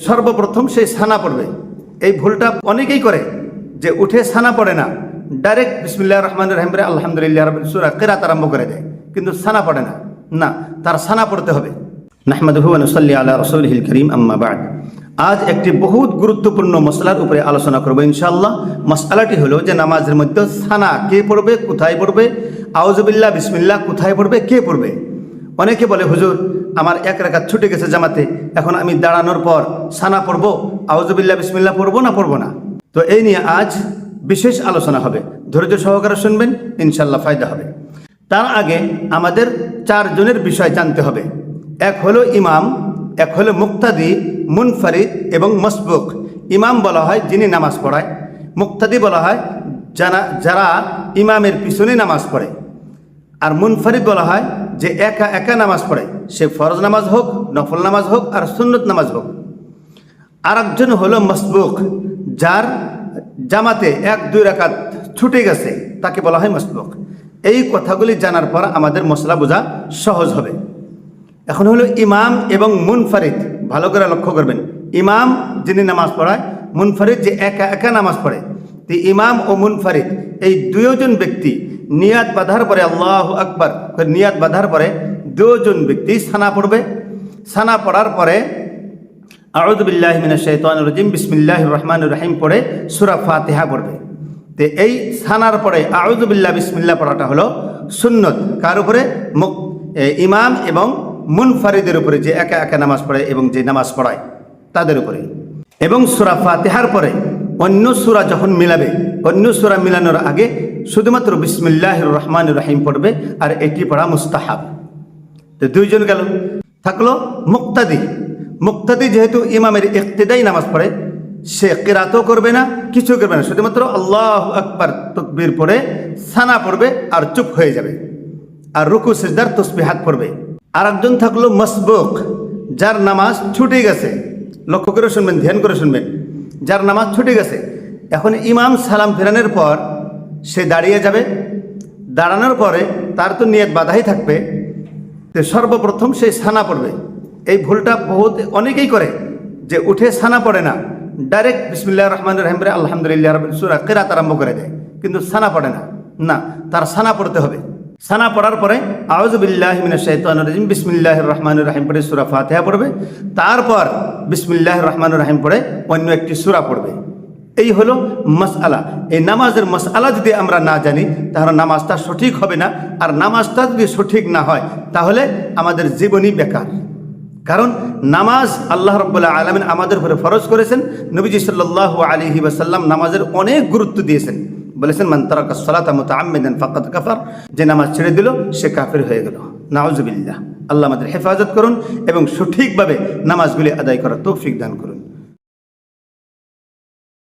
সর্বপ্রথম সেই সানা পড়বে। এই ভুলটা অনেকেই করে যে উঠে সানা পড়ে না। ডাইরেক্ট বিসমিল্লাহ রহমান রহিম আলহামদুলিল্লাহ রবিন সুরা কেরাত আরম্ভ করে দেয়। কিন্তু সানা পড়ে না। না, তার সানা পড়তে হবে। নাহমাদহু আনুসাল্লি আলা রসুলহিল করিম, আম্মা বাদ। আজ একটি বহুত গুরুত্বপূর্ণ মশলার উপরে আলোচনা করব ইনশাআল্লাহ। মশলাটি হলো যে নামাজের মধ্যে সানা কে পড়বে, কোথায় পড়বে? আউজবিল্লাহ বিসমিল্লাহ, কোথায় পড়বে, কে পড়বে? অনেকে বলে, হুজুর আমার এক রেখাত ছুটে গেছে জামাতে। এখন আমি দাঁড়ানোর পর সানা পড়ব আউজবিল্লা বিসমিল্লা পড়ব না পড়ব না? তো এই নিয়ে আজ বিশেষ আলোচনা হবে। ধৈর্য সহকারে শুনবেন ইনশাল্লাহ ফায়দা হবে। তার আগে আমাদের চারজনের বিষয় জানতে হবে। এক হলো ইমাম, এক হলো মুক্তাদি, মুনফারিদ এবং মসবুক। ইমাম বলা হয় যিনি নামাজ পড়ায়। মুক্তাদি বলা হয় যারা যারা ইমামের পিছনে নামাজ পড়ে। আর মুনফারিদ বলা হয় যে একা একা নামাজ পড়ে, সে ফরজ নামাজ হোক, নফল নামাজ হোক আর সুন্নত নামাজ হোক। আর একজন হলো মসবুক, যার জামাতে এক, দুই রাকাত ছুটে গেছে, তাকে বলা হয় মসবুক। এই কথাগুলি জানার পর আমাদের মশলা বোঝা সহজ হবে। এখন হলো ইমাম এবং মুনফারিদ, ভালো করে লক্ষ্য করবেন। ইমাম যিনি নামাজ পড়ায়, মুনফারিদ যে একা একা নামাজ পড়ে, তো ইমাম ও মুনফারিদ, এই দুজন ব্যক্তি নিয়াত বাঁধার পরে আল্লাহ আকবর নিয়াত বাঁধার পরে দুজন ব্যক্তি সানা পড়বে। সানা পড়ার পরে আউদুবিল্লাহ বিসমিল্লাহ রহমান রহিম পড়ে সুরা ফাতেহা পড়বে। তো এই সানার পরে আউদুবিল্লাহ বিসমিল্লাহ পড়াটা হলো সুন্নত। কার উপরে? ইমাম এবং মুনফারিদের উপরে যে একা একা নামাজ পড়ে এবং যে নামাজ পড়ায়, তাদের উপরে। এবং সুরা ফাতেহার পরে অন্য সুরা যখন মিলাবে অন্য সুরা মিলানোর আগে শুধুমাত্র বিসমিল্লাহ রহমান রহিম পড়বে, আর এটি পড়া মুস্তাহাব। তো দুইজন গেল। থাকল মুক্তাদি। মুক্তাদি যেহেতু ইমামের ইকতেদাই নামাজ পড়ে, সে কেরাতও করবে না কিছু করবে না। শুধুমাত্র আল্লাহ আকবার তকবির পড়ে, সানা পড়বে, আর চুপ হয়ে যাবে। আর রুকু, সিজদার তসবি হাত পড়বে। আর একজন থাকল মসবুক, যার নামাজ ছুটে গেছে। লক্ষ্য করে শুনবেন, ধ্যান করে শুনবেন। যার নামাজ ছুটে গেছে এখন ইমাম সালাম ফেরানোর পর সে দাঁড়িয়ে যাবে। দাঁড়ানোর পরে তার তো নিয়ত বাধাই থাকবে। তো সর্বপ্রথম সে সানা পড়বে। এই ভুলটা বহুত অনেকেই করে যে উঠে সানা পড়ে না। ডাইরেক্ট বিসমিল্লাহ রহমান রহিম আলহামদুলিল্লাহ সুরা কেরাত আরম্ভ করে দেয়। কিন্তু সানা পড়ে না। না, তার সানা পড়তে হবে। সানা পড়ার পরে আউজবিল্লাহ মিনাশাইতানুর বিসমিল্লাহ রহমান রহিম পড়ে সুরা ফাতেহা পড়বে। তারপর বিসমিল্লাহ রহমান রহিম পড়ে অন্য একটি সুরা পড়বে। এই হলো মাসআলা। এই নামাজের মাসআলা যদি আমরা না জানি, তাহলে নামাজটা সঠিক হবে না। আর নামাজটা যদি সঠিক না হয়, তাহলে আমাদের জীবনই বেকার। কারণ নামাজ আল্লাহ রব্বুল্লাহ আলমিন আমাদের উপরে ফরজ করেছেন। নবীজি সাল্লাহ আলিহি ওয়াসাল্লাম নামাজের অনেক গুরুত্ব দিয়েছেন। বলেছেন, মান তারাকা সালাতা মুতাআম্মিদান ফাকাদ কাফার। যে নামাজ ছেড়ে দিল, সে কাফের হয়ে গেল। নাউজুবিল্লাহ। আল্লাহ আমাদের হেফাজত করুন এবং সঠিকভাবে নামাজগুলি আদায় করার তৌফিক দান করুন।